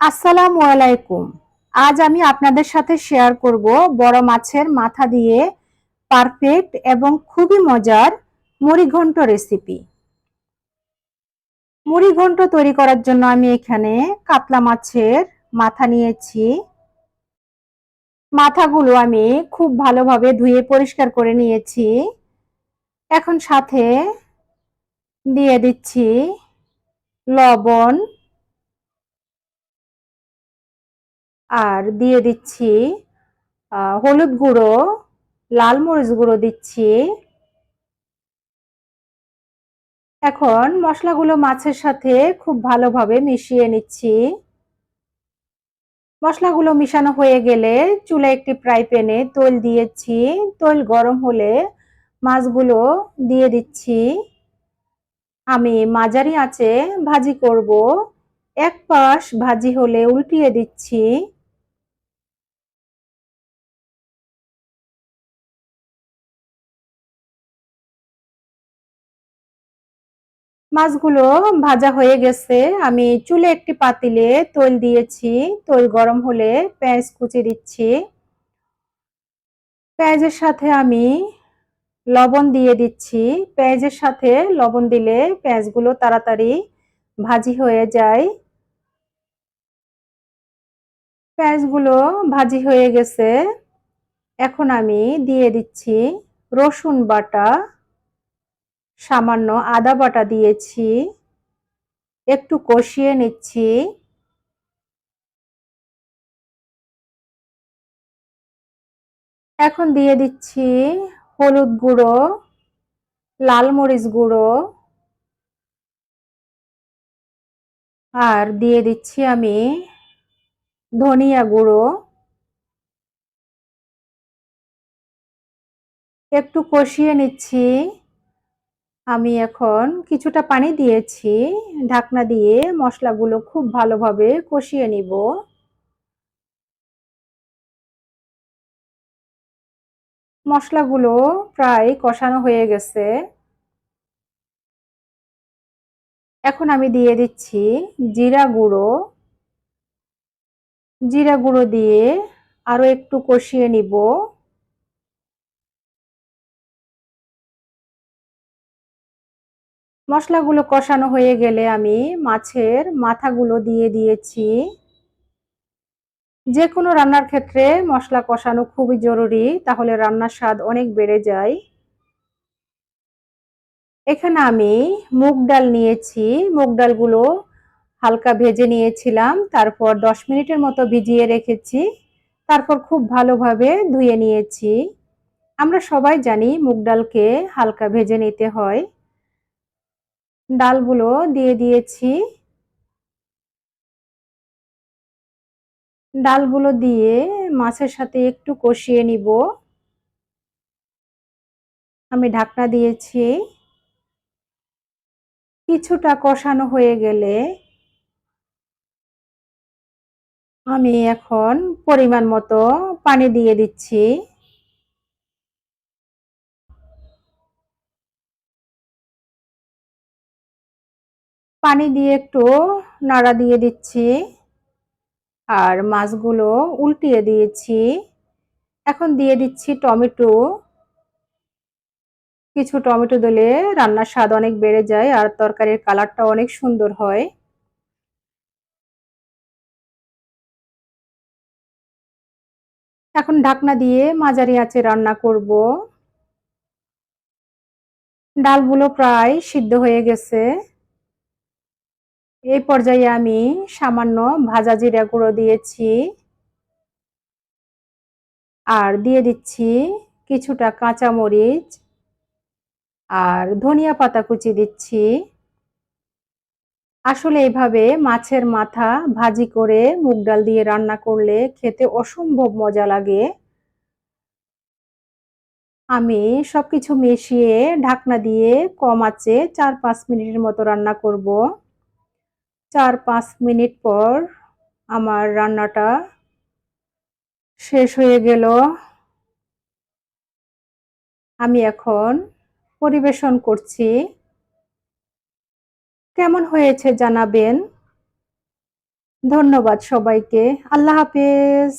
আসসালামু আলাইকুম। আজ আমি আপনাদের সাথে শেয়ার করব বড় মাছের মাথা দিয়ে পারফেক্ট এবং খুবই মজার মুড়ি ঘন্ট রেসিপি মুড়ি ঘন্ট তৈরি করার জন্য আমি এখানে কাতলা মাছের মাথা নিয়েছি। মাথাগুলো আমি খুব ভালোভাবে ধুয়ে পরিষ্কার করে নিয়েছি। এখন সাথে দিয়ে দিচ্ছি লবণ আর দিয়ে দিচ্ছি হলুদ গুঁড়ো, লাল মরিচ গুঁড়ো দিচ্ছি। এখন মশলাগুলো মাছের সাথে খুব ভালোভাবে মিশিয়ে নিচ্ছি। মশলাগুলো মিশানো হয়ে গেলে চুলে একটি ফ্রাই প্যানে তৈল দিয়েছি। তৈল গরম হলে মাছগুলো দিয়ে দিচ্ছি। আমি মাঝারি আঁচে ভাজি করব। এক পাশ ভাজি হলে উল্টিয়ে দিচ্ছি। মাছগুলো ভাজা হয়ে গেছে। আমি চুলে একটি পাতিলে তৈল দিয়েছি। তৈল গরম হলে পেঁয়াজ কুচি দিচ্ছি। পেঁয়াজের সাথে আমি লবণ দিয়ে দিচ্ছি। পেঁয়াজের সাথে লবণ দিলে পেঁয়াজগুলো তাড়াতাড়ি ভাজি হয়ে যায়। পেঁয়াজগুলো ভাজি হয়ে গেছে। এখন আমি দিয়ে দিচ্ছি রসুন বাটা। সামান্য আদা বাটা দিয়েছি। একটু কষিয়ে নিচ্ছি। এখন দিয়ে দিচ্ছি হলুদ গুঁড়ো, লাল মরিচ গুঁড়ো। আর দিয়ে দিচ্ছি আমি ধনিয়া গুঁড়ো। একটু কষিয়ে নিচ্ছি। আমি এখন কিছুটা পানি দিয়েছি, ঢাকনা দিয়ে মশলাগুলো খুব ভালোভাবে কষিয়ে নিব। মশলাগুলো প্রায় কষানো হয়ে গেছে। এখন আমি দিয়ে দিচ্ছি জিরা গুঁড়ো। জিরা গুঁড়ো দিয়ে আরও একটু কষিয়ে নিব। মশলাগুলো কষানো হয়ে গেলে আমি মাছের মাথাগুলো দিয়ে দিয়েছি। যে কোনো রান্নার ক্ষেত্রে মশলা কষানো খুবই জরুরি, তাহলে রান্নার স্বাদ অনেক বেড়ে যায়। এখানে আমি মুগ ডাল নিয়েছি, মুগ ডালগুলো হালকা ভেজে নিয়েছিলাম, তারপর দশ মিনিটের মতো ভিজিয়ে রেখেছি, তারপর খুব ভালোভাবে ধুয়ে নিয়েছি। আমরা সবাই জানি মুগ ডালকে হালকা ভেজে নিতে হয়। ডালগুলো দিয়ে দিয়েছি। ডালগুলো দিয়ে মাছের সাথে একটু কষিয়ে নিব। আমি ঢাকনা দিয়েছি। কিছুটা কষানো হয়ে গেলে আমি এখন পরিমাণ মতো পানি দিয়ে দিচ্ছি। পানি দিয়ে একটু নাড়া দিয়ে দিচ্ছি। আর মাছগুলো উল্টিয়ে দিয়েছি। এখন দিয়ে দিচ্ছি টমেটো। কিছু টমেটো দিলে রান্নার স্বাদ অনেক বেড়ে যায় আর তরকারির কালারটা অনেক সুন্দর হয়। এখন ঢাকনা দিয়ে মাঝারি আঁচে রান্না করব। ডালগুলো প্রায় সিদ্ধ হয়ে গেছে। এই পর্যায়ে আমি সামান্য ভাজা জিরা গুঁড়ো দিয়েছি আর দিয়ে দিচ্ছি কিছুটা কাঁচা মরিচ আর ধনিয়া পাতা কুচি দিচ্ছি। আসলে এইভাবে মাছের মাথা ভাজি করে মুগ ডাল দিয়ে রান্না করলে খেতে অসম্ভব মজা লাগে। আমি সবকিছু মিশিয়ে ঢাকনা দিয়ে কম আছে চার পাঁচ মিনিটের মতো রান্না করব। চার পাঁচ মিনিট পর আমার রান্নাটা শেষ হয়ে গেল। আমি এখন পরিবেশন করছি। কেমন হয়েছে জানাবেন। ধন্যবাদ সবাইকে। আল্লাহ হাফেজ।